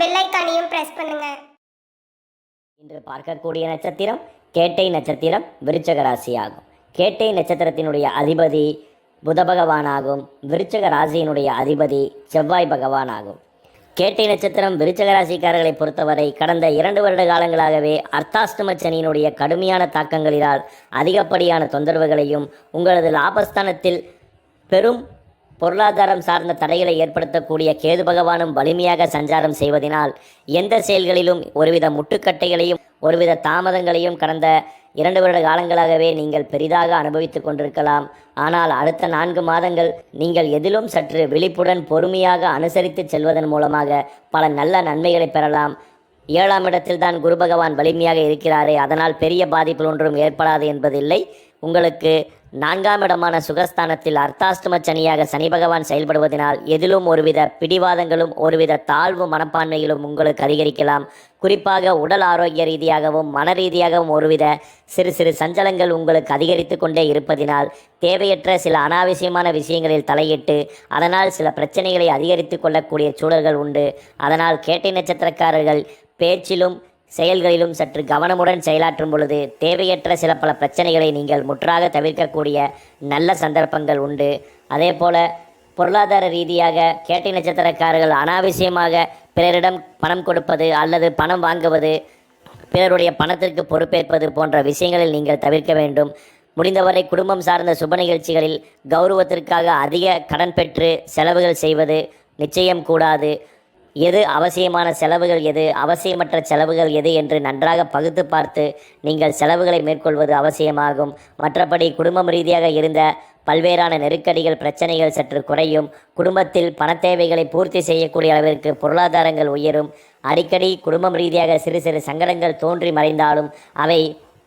Bell ஐக்கானையும் press பண்ணுங்க. இன்று பார்க்கக்கூடிய நட்சத்திரம் கேட்டை நட்சத்திரம் விருச்சக ராசியாகும். கேட்டை நட்சத்திரத்தினுடைய அதிபதி புத பகவானாகும். விருச்சக ராசியினுடைய அதிபதி செவ்வாய் பகவானாகும். கேட்டை நட்சத்திரம் விருச்சக ராசிக்காரர்களை பொறுத்தவரை கடந்த இரண்டு வருட காலங்களாகவே அர்த்தாஷ்டம சனியினுடைய கடுமையான தாக்கங்களினால் அதிகப்படியான தொந்தரவுகளையும் உங்களது லாபஸ்தானத்தில் பெரும் பொருளாதாரம் சார்ந்த தடைகளை ஏற்படுத்தக்கூடிய கேது பகவானும் வலிமையாக சஞ்சாரம் செய்வதனால் எந்த செயல்களிலும் ஒருவித முட்டுக்கட்டைகளையும் ஒருவித தாமதங்களையும் கடந்த இரண்டு வருட காலங்களாகவே நீங்கள் பெரிதாக அனுபவித்துக் கொண்டிருக்கலாம். ஆனால் அடுத்த நான்கு மாதங்கள் நீங்கள் எதிலும் சற்று விழிப்புடன் பொறுமையாக அனுசரித்து செல்வதன் மூலமாக பல நல்ல நன்மைகளை பெறலாம். ஏழாம் இடத்தில் தான் குரு பகவான் வலிமையாக இருக்கிறாரே அதனால் பெரிய பாதிப்பு ஒன்றும் ஏற்படாது என்பதில்லை. உங்களுக்கு நான்காம் இடமான சுகஸ்தானத்தில் அர்த்தாஷ்டம சனியாக சனி பகவான் செயல்படுவதனால் எதிலும் ஒருவித பிடிவாதங்களும் ஒருவித தாழ்வு மனப்பான்மைகளும் உங்களுக்கு அதிகரிக்கலாம். குறிப்பாக உடல் ஆரோக்கிய ரீதியாகவும் மன ரீதியாகவும் ஒருவித சிறு சிறு சஞ்சலங்கள் உங்களுக்கு அதிகரித்து கொண்டே இருப்பதினால் தேவையற்ற சில அனாவசியமான விஷயங்களில் தலையிட்டு அதனால் சில பிரச்சனைகளை அதிகரித்து கொள்ளக்கூடிய சூழல்கள் உண்டு. அதனால் கேட்டை நட்சத்திரக்காரர்கள் பேச்சிலும் செயல்களிலும் சற்று கவனமுடன் செயலாற்றும் பொழுது தேவையற்ற சில பல பிரச்சனைகளை நீங்கள் முற்றாக தவிர்க்கக்கூடிய நல்ல சந்தர்ப்பங்கள் உண்டு. அதே போல பொருளாதார ரீதியாக கேட்டை நட்சத்திரக்காரர்கள் அனாவசியமாக பிறரிடம் பணம் கொடுப்பது அல்லது பணம் வாங்குவது பிறருடைய பணத்திற்கு பொறுப்பேற்பது போன்ற விஷயங்களில் நீங்கள் தவிர்க்க வேண்டும். முடிந்தவரை குடும்பம் சார்ந்த சுப நிகழ்ச்சிகளில் கௌரவத்திற்காக அதிக கடன் பெற்று செலவுகள் செய்வது நிச்சயம் கூடாது. எது அவசியமான செலவுகள் எது அவசியமற்ற செலவுகள் எது என்று நன்றாக பகுத்து பார்த்து நீங்கள் செலவுகளை மேற்கொள்வது அவசியமாகும். மற்றபடி குடும்பம் ரீதியாக இருந்த பல்வேறான நெருக்கடிகள் பிரச்சனைகள் சற்று குறையும். குடும்பத்தில் பண தேவைகளை பூர்த்தி செய்யக்கூடிய அளவிற்கு பொருளாதாரங்கள் உயரும். அடிக்கடி குடும்பம் ரீதியாக சிறு சிறு சங்கடங்கள் தோன்றி மறைந்தாலும் அவை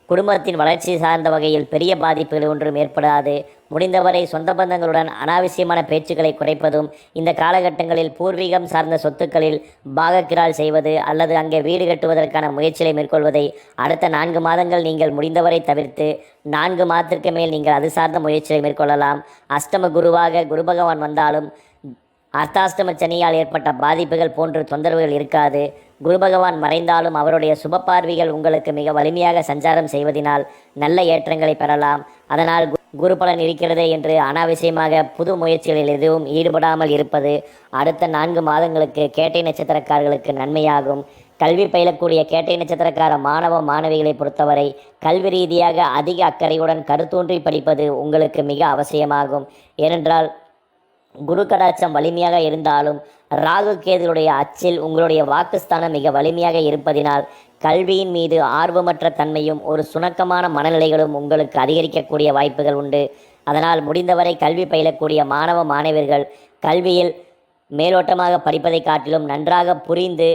குடும்பத்தின் வளர்ச்சி சார்ந்த வகையில் பெரிய பாதிப்புகள் ஒன்றும் ஏற்படாது. முடிந்தவரை சொந்த பந்தங்களுடன் அனாவசியமான பேச்சுக்களை குறைப்பதும் இந்த காலகட்டங்களில் பூர்வீகம் சார்ந்த சொத்துக்களில் பாகக்கிரால் செய்வது அல்லது அங்கே வீடு கட்டுவதற்கான முயற்சிகளை மேற்கொள்வதை அடுத்த நான்கு மாதங்கள் நீங்கள் முடிந்தவரை தவிர்த்து நான்கு மாதத்திற்கு மேல் நீங்கள் அது சார்ந்த முயற்சிகளை மேற்கொள்ளலாம். அஷ்டம குருவாக குரு பகவான் வந்தாலும் அர்த்தாஷ்டம சனியால் ஏற்பட்ட பாதிப்புகள் போன்ற தொந்தரவுகள் இருக்காது. குரு பகவான் மறைந்தாலும் அவருடைய சுப பார்வைகள் உங்களுக்கு மிக வலிமையாக சஞ்சாரம் செய்வதினால் நல்ல ஏற்றங்களை பெறலாம். அதனால் கு- குரு பலன் இருக்கிறதே என்று அனாவசியமாக புது முயற்சிகளில் எதுவும் ஈடுபடாமல் இருப்பது அடுத்த நான்கு மாதங்களுக்கு கேட்டை நட்சத்திரக்காரர்களுக்கு நன்மையாகும். கல்வி பயிலக்கூடிய கேட்டை நட்சத்திரக்கார மாணவ மாணவிகளை பொறுத்தவரை கல்வி ரீதியாக அதிக அக்கறையுடன் கருத்தூன்றி படிப்பது உங்களுக்கு மிக அவசியமாகும். ஏனென்றால் குரு கடாட்சம் வலிமையாக இருந்தாலும் ராகு கேதுகளுடைய அச்சில் உங்களுடைய வாக்குஸ்தானம் மிக வலிமையாக இருப்பதினால் கல்வியின் மீது ஆர்வமற்ற தன்மையும் ஒரு சுணக்கமான மனநிலைகளும் உங்களுக்கு அதிகரிக்கக்கூடிய வாய்ப்புகள் உண்டு. அதனால் முடிந்தவரை கல்வி பயிலக்கூடிய மாணவ மாணவர்கள் கல்வியில் மேலோட்டமாக படிப்பதை காட்டிலும் நன்றாக புரிந்து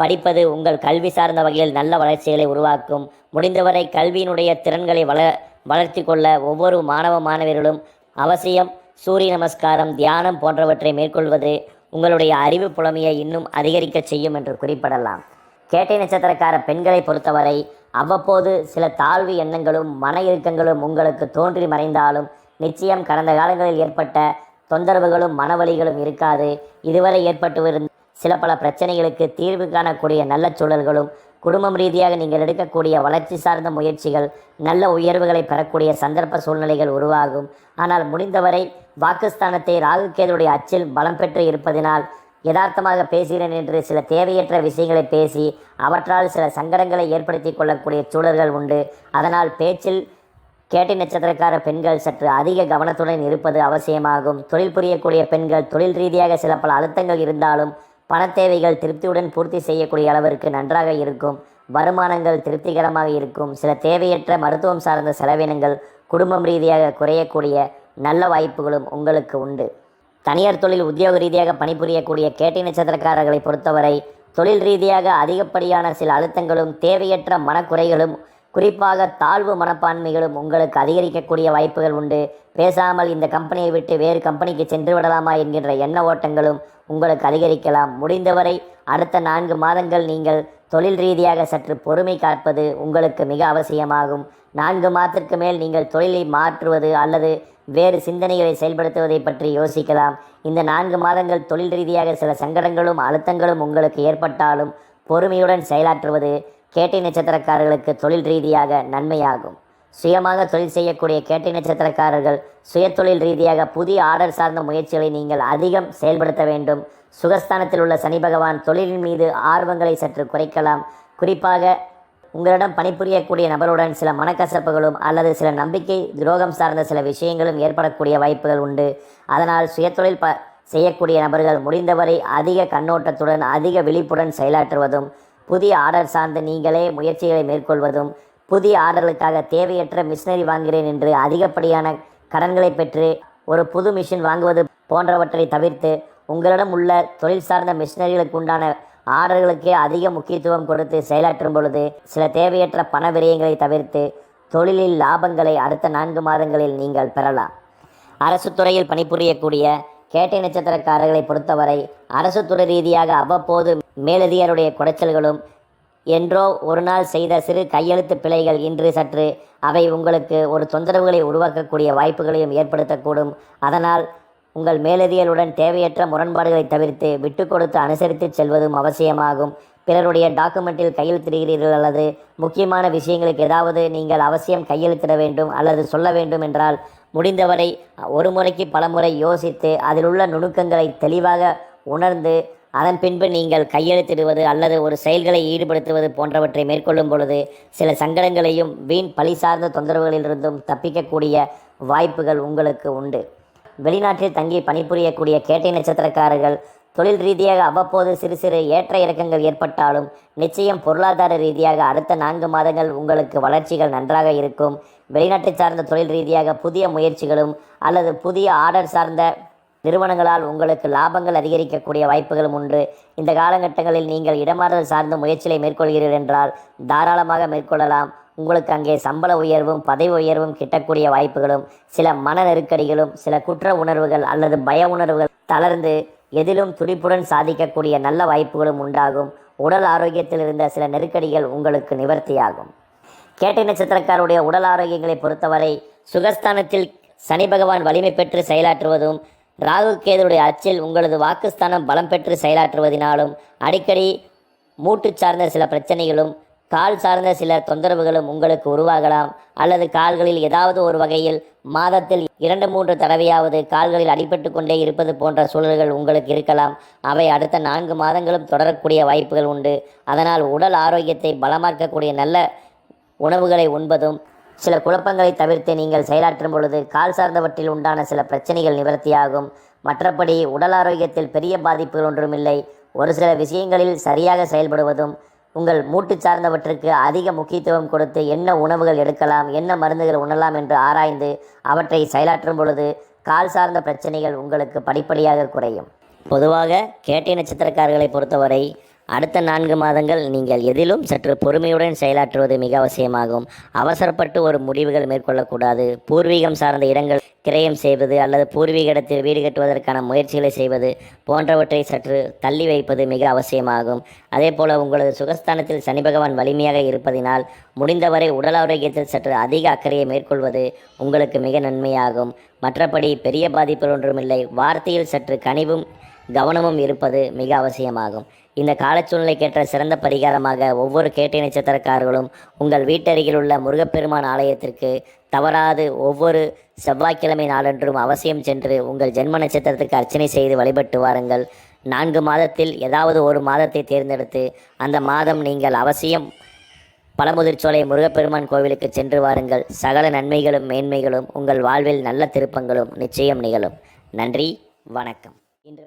படிப்பது உங்கள் கல்வி சார்ந்த வகையில் நல்ல வளர்ச்சிகளை உருவாக்கும். முடிந்தவரை கல்வியினுடைய திறன்களை வள வளர்த்தி கொள்ள ஒவ்வொரு மாணவ மாணவர்களும் அவசியம் சூரிய நமஸ்காரம் தியானம் போன்றவற்றை மேற்கொள்வது உங்களுடைய அறிவு புலமையை இன்னும் அதிகரிக்க செய்யும் என்று குறிப்பிடலாம். கேட்டை நட்சத்திரக்கார பெண்களை பொறுத்தவரை அவ்வப்போது சில தாழ்வு எண்ணங்களும் மன இறுக்கங்களும் உங்களுக்கு தோன்றி மறைந்தாலும் நிச்சயம் கடந்த காலங்களில் ஏற்பட்ட தொந்தரவுகளும் மனவழிகளும் இருக்காது. இதுவரை ஏற்பட்டு வரும் சில பல பிரச்சனைகளுக்கு தீர்வு காணக்கூடிய நல்ல சூழல்களும் குடும்பம் ரீதியாக நீங்கள் எடுக்கக்கூடிய வளர்ச்சி சார்ந்த முயற்சிகள் நல்ல உயர்வுகளை பெறக்கூடிய சந்தர்ப்ப சூழ்நிலைகள் உருவாகும். ஆனால் முடிந்தவரை வாக்குஸ்தானத்தை ராகுகேதுடைய அச்சில் பலம் பெற்று இருப்பதினால் யதார்த்தமாக பேசுகிறேன் என்று சில தேவையற்ற விஷயங்களை பேசி அவற்றால் சில சங்கடங்களை ஏற்படுத்தி கொள்ளக்கூடிய சூழல்கள் உண்டு. அதனால் பேச்சில் கேட்டை நட்சத்திரக்கார பெண்கள் சற்று அதிக கவனத்துடன் இருப்பது அவசியமாகும். தொழில் புரியக்கூடிய பெண்கள் தொழில் ரீதியாக சில பல அழுத்தங்கள் இருந்தாலும் பணத்தேவைகள் திருப்தியுடன் பூர்த்தி செய்யக்கூடிய அளவிற்கு நன்றாக இருக்கும். வருமானங்கள் திருப்திகரமாக இருக்கும். சில தேவையற்ற மருத்துவம் சார்ந்த செலவினங்கள் குடும்பம் ரீதியாக குறையக்கூடிய நல்ல வாய்ப்புகளும் உங்களுக்கு உண்டு. தனியார் தொழில் உத்தியோக ரீதியாக பணிபுரியக்கூடிய கேட்டை நட்சத்திரக்காரர்களை பொறுத்தவரை தொழில் ரீதியாக அதிகப்படியான சில அழுத்தங்களும் தேவையற்ற மனக்குறைகளும் குறிப்பாக தாழ்வு மனப்பான்மைகளும் உங்களுக்கு அதிகரிக்கக்கூடிய வாய்ப்புகள் உண்டு. பேசாமல் இந்த கம்பெனியை விட்டு வேறு கம்பெனிக்கு சென்று விடலாமா என்கின்ற எண்ண ஓட்டங்களும் உங்களுக்கு அதிகரிக்கலாம். முடிந்தவரை அடுத்த நான்கு மாதங்கள் நீங்கள் தொழில் ரீதியாக சற்று பொறுமை காப்பது உங்களுக்கு மிக அவசியமாகும். நான்கு மாதத்திற்கு மேல் நீங்கள் தொழிலை மாற்றுவது அல்லது வேறு சிந்தனைகளை செயல்படுத்துவதை பற்றி யோசிக்கலாம். இந்த நான்கு மாதங்கள் தொழில் ரீதியாக சில சங்கடங்களும் அழுத்தங்களும் உங்களுக்கு ஏற்பட்டாலும் பொறுமையுடன் செயலாற்றுவது கேட்டை நட்சத்திரக்காரர்களுக்கு தொழில் ரீதியாக நன்மையாகும். சுயமாக தொழில் செய்யக்கூடிய கேட்டை நட்சத்திரக்காரர்கள் சுயதொழில் ரீதியாக புதிய ஆர்டர் சார்ந்த முயற்சிகளை நீங்கள் அதிகம் செயல்படுத்த வேண்டும். சுகஸ்தானத்தில் உள்ள சனி பகவான் தொழிலின் மீது ஆர்வங்களை சற்று குறைக்கலாம். குறிப்பாக உங்களிடம் பணிபுரியக்கூடிய நபருடன் சில மனக்கசப்புகளும் அல்லது சில நம்பிக்கை துரோகம் சார்ந்த சில விஷயங்களும் ஏற்படக்கூடிய வாய்ப்புகள் உண்டு. அதனால் சுயதொழில் ப செய்யக்கூடிய நபர்கள் முடிந்தவரை அதிக கண்ணோட்டத்துடன் அதிக விழிப்புடன் செயலாற்றுவதும் புதிய ஆர்டர் சார்ந்து நீங்களே முயற்சிகளை மேற்கொள்வதும் புதிய ஆர்டர்களுக்காக தேவையற்ற மிஷினரி வாங்குகிறேன் என்று அதிகப்படியான கடன்களை பெற்று ஒரு புது மிஷின் வாங்குவது போன்றவற்றை தவிர்த்து உங்களிடம் உள்ள தொழில் சார்ந்த மிஷினரிகளுக்கு உண்டான ஆர்டர்களுக்கே அதிக முக்கியத்துவம் கொடுத்து செயலாற்றும் பொழுது சில தேவையற்ற பண விரயங்களை தவிர்த்து தொழிலில் லாபங்களை அடுத்த நான்கு மாதங்களில் நீங்கள் பெறலாம். அரசு துறையில் பணிபுரியக்கூடிய கேட்டை நட்சத்திரக்காரர்களை பொறுத்தவரை அரசு துறை ரீதியாக அவ்வப்போது மேலதிகாருடைய குடைச்சல்களும் என்றோ ஒரு நாள் செய்த சிறு கையெழுத்து பிழைகள் இன்று சற்று அவை உங்களுக்கு ஒரு தொந்தரவுகளை உருவாக்கக்கூடிய வாய்ப்புகளையும் ஏற்படுத்தக்கூடும். அதனால் உங்கள் மேலதிகளுடன் தேவையற்ற முரண்பாடுகளை தவிர்த்து விட்டு கொடுத்து அனுசரித்து செல்வதும் அவசியமாகும். பிறருடைய டாக்குமெண்ட்டில் கையெழுத்திடுகிறீர்கள் அல்லது முக்கியமான விஷயங்களுக்கு ஏதாவது நீங்கள் அவசியம் கையெழுத்திட வேண்டும் அல்லது சொல்ல வேண்டும் என்றால் முடிந்தவரை ஒரு முறைக்கு பலமுறை யோசித்து அதில் உள்ள நுணுக்கங்களை தெளிவாக உணர்ந்து அதன் பின்பு நீங்கள் கையெழுத்திடுவது அல்லது ஒரு செயல்களை ஈடுபடுத்துவது போன்றவற்றை மேற்கொள்ளும் பொழுது சில சங்கடங்களையும் வீண் பழி சார்ந்த தொந்தரவுகளிலிருந்தும் தப்பிக்கக்கூடிய வாய்ப்புகள் உங்களுக்கு உண்டு. வெளிநாட்டில் தங்கி பணிபுரியக்கூடிய கேட்டை நட்சத்திரக்காரர்கள் தொழில் ரீதியாக அவ்வப்போது சிறு சிறு ஏற்ற இறக்கங்கள் ஏற்பட்டாலும் நிச்சயம் பொருளாதார ரீதியாக அடுத்த நான்கு மாதங்கள் உங்களுக்கு வளர்ச்சிகள் நன்றாக இருக்கும். வெளிநாட்டை சார்ந்த தொழில் ரீதியாக புதிய முயற்சிகளும் அல்லது புதிய ஆர்டர் சார்ந்த நிறுவனங்களால் உங்களுக்கு லாபங்கள் அதிகரிக்கக்கூடிய வாய்ப்புகளும் உண்டு. இந்த காலகட்டங்களில் நீங்கள் இடமாறுதல் சார்ந்த முயற்சிகளை மேற்கொள்கிறீர்கள் என்றால் தாராளமாக மேற்கொள்ளலாம். உங்களுக்கு அங்கே சம்பள உயர்வும் பதவி உயர்வும் கிட்டக்கூடிய வாய்ப்புகளும் சில மன நெருக்கடிகளும் சில குற்ற உணர்வுகள் அல்லது பய உணர்வுகள் தளர்ந்து எதிலும் துடிப்புடன் சாதிக்கக்கூடிய நல்ல வாய்ப்புகளும் உண்டாகும். உடல் ஆரோக்கியத்தில் இருந்த சில நெருக்கடிகள் உங்களுக்கு நிவர்த்தியாகும். கேட்டை நட்சத்திரக்காருடைய உடல் ஆரோக்கியங்களை பொறுத்தவரை சுகஸ்தானத்தில் சனி பகவான் வலிமை பெற்று செயலாற்றுவதும் ராகு கேதுடைய அச்சில் உங்களது வாக்குஸ்தானம் பலம் பெற்று செயலாற்றுவதினாலும் அடிக்கடி மூட்டு சார்ந்த சில பிரச்சனைகளும் கால் சார்ந்த சில தொந்தரவுகளும் உங்களுக்கு உருவாகலாம். அல்லது கால்களில் ஏதாவது ஒரு வகையில் மாதத்தில் இரண்டு மூன்று தடவையாவது கால்களில் அடிபட்டு கொண்டே இருப்பது போன்ற சூழல்கள் உங்களுக்கு இருக்கலாம். அவை அடுத்த நான்கு மாதங்களும் தொடரக்கூடிய வாய்ப்புகள் உண்டு. அதனால் உடல் ஆரோக்கியத்தை பலமாக்கக்கூடிய நல்ல உணவுகளை உண்பதும் சில குழப்பங்களை தவிர்த்து நீங்கள் செயலாற்றும் பொழுது கால் சார்ந்தவற்றில் உண்டான சில பிரச்சனைகள் நிவர்த்தியாகும். மற்றபடி உடல் ஆரோக்கியத்தில் பெரிய பாதிப்புகள் ஒன்றுமில்லை. ஒரு சில விஷயங்களில் சரியாக செயல்படுவதும் உங்கள் மூட்டு சார்ந்தவற்றுக்கு அதிக முக்கியத்துவம் கொடுத்து என்ன உணவுகள் எடுக்கலாம் என்ன மருந்துகள் உண்ணலாம் என்று ஆராய்ந்து அவற்றை செயலாற்றும் பொழுது கால் சார்ந்த பிரச்சனைகள் உங்களுக்கு படிப்படியாக குறையும். பொதுவாக கேட்டை நட்சத்திரக்காரர்களை பொறுத்தவரை அடுத்த நான்கு மாதங்கள் நீங்கள் எதிலும் சற்று பொறுமையுடன் செயலாற்றுவது மிக அவசியமாகும். அவசரப்பட்டு ஒரு முடிவுகள் மேற்கொள்ளக்கூடாது. பூர்வீகம் சார்ந்த இடங்கள் கிரயம் செய்வது அல்லது பூர்வீக இடத்தில் வீடு கட்டுவதற்கான முயற்சிகளை செய்வது போன்றவற்றை சற்று தள்ளி வைப்பது மிக அவசியமாகும். அதே போல உங்களது சுகஸ்தானத்தில் சனி பகவான் வலிமையாக இருப்பதினால் முடிந்தவரை உடல் ஆரோக்கியத்தில் சற்று அதிக அக்கறையை மேற்கொள்வது உங்களுக்கு மிக நன்மையாகும். மற்றபடி பெரிய பாதிப்புகள் ஒன்றுமில்லை. வார்த்தையில் சற்று கனிவும் கவனமும் இருப்பது மிக அவசியமாகும். இந்த காலச்சூழ்நிலைக்கேற்ற சிறந்த பரிகாரமாக ஒவ்வொரு கேட்டை நட்சத்திரக்காரர்களும் உங்கள் வீட்டருகில் உள்ள முருகப்பெருமான் ஆலயத்திற்கு தவறாது ஒவ்வொரு செவ்வாய்க்கிழமை நாளன்றும் அவசியம் சென்று உங்கள் ஜென்ம நட்சத்திரத்துக்கு அர்ச்சனை செய்து வழிபட்டு வாருங்கள். நான்கு மாதத்தில் ஏதாவது ஒரு மாதத்தை தேர்ந்தெடுத்து அந்த மாதம் நீங்கள் அவசியம் பழமுதிர்ச்சோலை முருகப்பெருமான் கோவிலுக்கு சென்று வாருங்கள். சகல நன்மைகளும் மேன்மைகளும் உங்கள் வாழ்வில் நல்ல திருப்பங்களும் நிச்சயம் நிகழும். நன்றி வணக்கம். இன்று